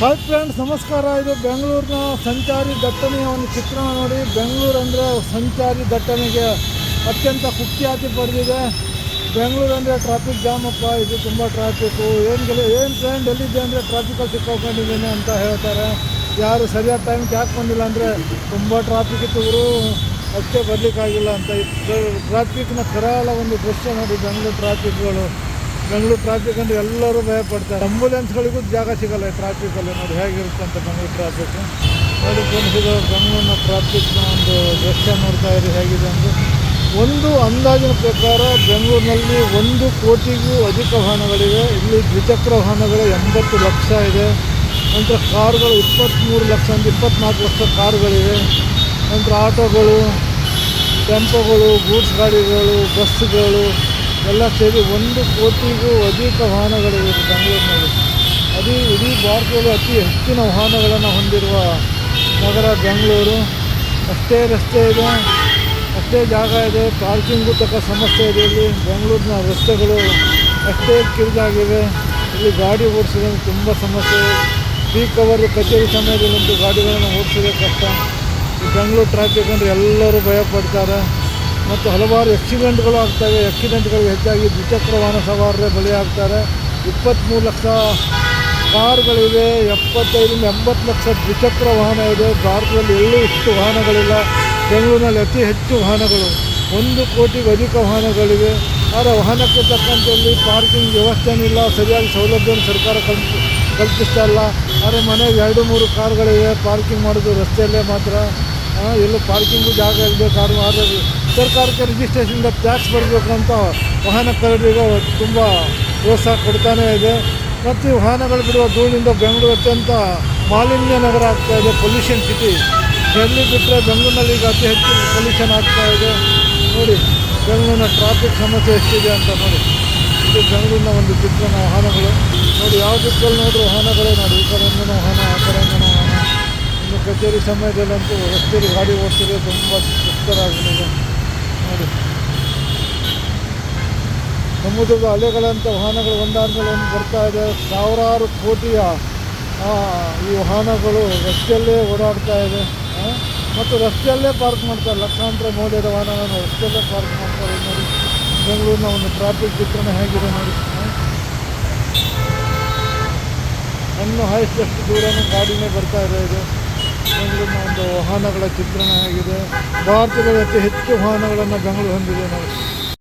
Hi friends ನಮಸ್ಕಾರ. ಇದು ಬೆಂಗಳೂರಿನ ಸಂಚಾರಿ ದಟ್ಟಣೆಯ ಒಂದು ಚಿತ್ರಣ ನೋಡಿ. ಬೆಂಗಳೂರು ಅಂದರೆ ಸಂಚಾರಿ ದಟ್ಟಣೆಗೆ ಅತ್ಯಂತ ಕುಖ್ಯಾತಿ ಪಡೆದಿದೆ. ಬೆಂಗಳೂರು ಅಂದರೆ ಟ್ರಾಫಿಕ್ ಜಾಮ್ ಅಪ್ಪ. ಇದು ತುಂಬ ಟ್ರಾಫಿಕ್ಕು ಏನು ಏನು ಫ್ರೆಂಡ್ ಎಲ್ಲಿದೆ ಅಂದರೆ ಟ್ರಾಫಿಕಲ್ಲಿ ಸಿಕ್ಕಾಕೊಂಡಿದ್ದೀನಿ ಅಂತ ಹೇಳ್ತಾರೆ. ಯಾರು ಸರಿಯಾದ ಟೈಮ್ಗೆ ಯಾಕೆ ಬಂದಿಲ್ಲ ಅಂದರೆ ತುಂಬ ಟ್ರಾಫಿಕ್ ಇತ್ತು. ಅಷ್ಟೇ ಬರಲಿಕ್ಕಾಗಿಲ್ಲ ಅಂತ. ಟ್ರಾಫಿಕ್ನ ಕರಾಳ ಒಂದು ದೃಶ್ಯ ನೋಡಿ. ಬೆಂಗಳೂರು ಟ್ರಾಫಿಕ್ಗಳು ಬೆಂಗಳೂರು ಟ್ರಾಫಿಕ್ ಅಂದರೆ ಎಲ್ಲರೂ ಭಯ ಪಡ್ತಾರೆ. ಆಂಬುಲೆನ್ಸ್ಗಳಿಗೂ ಜಾಗ ಸಿಗಲ್ಲ ಟ್ರಾಫಿಕಲ್ಲಿ ನೋಡಿ ಹೇಗಿರುತ್ತೆ ಅಂತ ಬೆಂಗಳೂರು ಟ್ರಾಫಿಕ್ ನೋಡಿ ಫ್ರೆಂಡ್ಸ್ ಇದು ಬೆಂಗಳೂರಿನ ಟ್ರಾಫಿಕ್ನ ಒಂದು ದೃಶ್ಯ ನೋಡ್ತಾ ಇರಿ, ಹೇಗಿದೆ ಅಂದರೆ ಒಂದು ಅಂದಾಜಿನ ಪ್ರಕಾರ ಬೆಂಗಳೂರಿನಲ್ಲಿ ಒಂದು ಕೋಟಿಗೂ ಅಧಿಕ ವಾಹನಗಳಿವೆ. ಇಲ್ಲಿ ದ್ವಿಚಕ್ರ ವಾಹನಗಳು ಎಂಬತ್ತು ಲಕ್ಷ ಇದೆ. ನಂತರ ಕಾರುಗಳು ಇಪ್ಪತ್ತ್ಮೂರು ಲಕ್ಷ, ಅಂದರೆ ಇಪ್ಪತ್ತ್ನಾಲ್ಕು ಲಕ್ಷ ಕಾರುಗಳಿವೆ. ನಂತರ ಆಟೋಗಳು, ಟೆಂಪೋಗಳು, ಗೂಡ್ಸ್ ಗಾಡಿಗಳು, ಬಸ್ಸುಗಳು ಎಲ್ಲ ಸೇರಿ ಒಂದು ಕೋಟಿಗೂ ಅಧಿಕ ವಾಹನಗಳಿವೆ ಬೆಂಗಳೂರಿನಲ್ಲಿ. ಅದೇ ಇಡೀ ಭಾರತದಲ್ಲಿ ಅತಿ ಹೆಚ್ಚಿನ ವಾಹನಗಳನ್ನು ಹೊಂದಿರುವ ನಗರ ಬೆಂಗಳೂರು. ಅಷ್ಟೇ ರಸ್ತೆ ಇದೆ. ಅಷ್ಟೇ ಜಾಗ ಇದೆ. ಪಾರ್ಕಿಂಗು ತಕ್ಕ ಸಮಸ್ಯೆ ಇದೆ. ಇಲ್ಲಿ ಬೆಂಗಳೂರಿನ ರಸ್ತೆಗಳು ಅಷ್ಟೇ ಕಿರಿದಾಗಿವೆ. ಇಲ್ಲಿ ಗಾಡಿ ಓಡಿಸೋದ್ರಿಂದ ತುಂಬ ಸಮಸ್ಯೆ ಪೀಕ್ ಅವರ್ ಕಚೇರಿ ಸಮಯದಲ್ಲಂತೂ ಗಾಡಿಗಳನ್ನು ಓಡಿಸೋದೇ ಕಷ್ಟ. ಈ ಬೆಂಗಳೂರು ಟ್ರಾಫಿಕ್ ಅಂದರೆ ಎಲ್ಲರೂ ಭಯ ಪಡ್ತಾರೆ. ಮತ್ತು ಹಲವಾರು ಆಕ್ಸಿಡೆಂಟ್ಗಳು ಆಗ್ತವೆ. ಆಕ್ಸಿಡೆಂಟ್ಗಳು ಹೆಚ್ಚಾಗಿ ದ್ವಿಚಕ್ರ ವಾಹನ ಸವಾರರೇ ಬಲಿಯಾಗ್ತಾರೆ. ಇಪ್ಪತ್ತ್ಮೂರು ಲಕ್ಷ ಕಾರ್ಗಳಿವೆ. ಎಪ್ಪತ್ತೈದರಿಂದ ಎಂಬತ್ತು ಲಕ್ಷ ದ್ವಿಚಕ್ರ ವಾಹನ ಇದೆ. ಭಾರತದಲ್ಲಿ ಎಲ್ಲೂ ಇಷ್ಟು ವಾಹನಗಳಿಲ್ಲ. ಬೆಂಗಳೂರಿನಲ್ಲಿ ಅತಿ ಹೆಚ್ಚು ವಾಹನಗಳು. ಒಂದು ಕೋಟಿಗೂ ಅಧಿಕ ವಾಹನಗಳಿವೆ. ಆದರೆ ವಾಹನಕ್ಕೆ ತಕ್ಕಂತೆ ಇಲ್ಲಿ ಪಾರ್ಕಿಂಗ್ ವ್ಯವಸ್ಥೆನಿಲ್ಲ. ಸರಿಯಾಗಿ ಸೌಲಭ್ಯವನ್ನು ಸರ್ಕಾರ ಕಲ್ಪಿ ಕಲ್ಪಿಸ್ತಾ ಇಲ್ಲ. ಆದರೆ ಮನೆಗೆ ಎರಡು, ಮೂರು ಕಾರ್ಗಳಿವೆ. ಪಾರ್ಕಿಂಗ್ ಮಾಡೋದು ರಸ್ತೆಯಲ್ಲೇ ಮಾತ್ರ. ಎಲ್ಲೂ ಪಾರ್ಕಿಂಗು ಜಾಗ ಇರಬೇಕಾದ್ರು ಆದರೆ ಸರ್ಕಾರಕ್ಕೆ ರಿಜಿಸ್ಟ್ರೇಷನ್ಗೆ ಟ್ಯಾಕ್ಸ್ ಬರಬೇಕು ಅಂತ ವಾಹನ ಕರಡಿಗೆ ತುಂಬ ಪ್ರೋತ್ಸಾಹ ಕೊಡ್ತಾನೇ ಇದೆ. ಮತ್ತು ವಾಹನಗಳು ಬಿಡುವ ಧೂಳಿನಿಂದ ಬೆಂಗಳೂರು ಅತ್ಯಂತ ಮಾಲಿನ್ಯ ನಗರ ಆಗ್ತಾ ಇದೆ ಪೊಲ್ಯೂಷನ್ ಸಿಟಿ ಡೆಲ್ಲಿ ಬಿಟ್ಟರೆ ಬೆಂಗಳೂರಿನಲ್ಲಿ ಈಗ ಅತಿ ಹೆಚ್ಚು ಪೊಲ್ಯೂಷನ್ ಆಗ್ತಾ ಇದೆ. ನೋಡಿ, ಬೆಂಗಳೂರಿನ ಟ್ರಾಫಿಕ್ ಸಮಸ್ಯೆ ಎಷ್ಟಿದೆ ಅಂತ ನೋಡಿ. ಇದು ಬೆಂಗಳೂರಿನ ಒಂದು ಚಿತ್ರಣ ವಾಹನಗಳು. ನೋಡಿ, ಯಾವ ದಿಕ್ಕಲ್ಲಿ ನೋಡಿದ್ರು ವಾಹನಗಳೇ ನೋಡಿ, ಈ ಕಡೆಯಿಂದನೂ ವಾಹನ ಕಚೇರಿ ಸಮಯದಲ್ಲಂತೂ ರಸ್ತೆಯಲ್ಲಿ ಗಾಡಿ ಓಡಿಸಿದ್ರೆ ತುಂಬ ಆಗಿದೆ ನೋಡಿ. ಸಮುದ್ರದ ಅಲೆಗಳಂಥ ವಾಹನಗಳು ಒಂದಾದ್ಮೇಲೆ ಒಂದು ಬರ್ತಾ ಇದೆ. ಸಾವಿರಾರು ಕೋಟಿಯ ಈ ವಾಹನಗಳು ರಸ್ತೆಯಲ್ಲೇ ಓಡಾಡ್ತಾ ಇದೆ. ಮತ್ತು ರಸ್ತೆಯಲ್ಲೇ ಪಾರ್ಕ್ ಮಾಡ್ತಾರೆ. ಲಕ್ಷಾಂತರ ಮೌಲ್ಯದ ವಾಹನಗಳನ್ನು ರಸ್ತೆಯಲ್ಲೇ ಪಾರ್ಕ್ ಮಾಡ್ತಾರೆ. ನೋಡಿ, ಬೆಂಗಳೂರಿನ ಒಂದು ಟ್ರಾಫಿಕ್ ಚಿತ್ರಣ ಹೇಗಿದೆ ನೋಡಿ. ಹಣ್ಣು ಹಾಯಿಸಿದಷ್ಟು ದೂರನೂ ಗಾಡಿನೇ ಬರ್ತಾ ಇದೆ ಇದು. ಬೆಂಗಳೂರಿನ ಒಂದು ವಾಹನಗಳ ಚಿತ್ರಣ ಆಗಿದೆ. ಭಾರತದಲ್ಲಿ ಅತಿ ಹೆಚ್ಚು ವಾಹನಗಳನ್ನು ಬೆಂಗಳೂರು ಹೊಂದಿದೆ ನೋಡಿ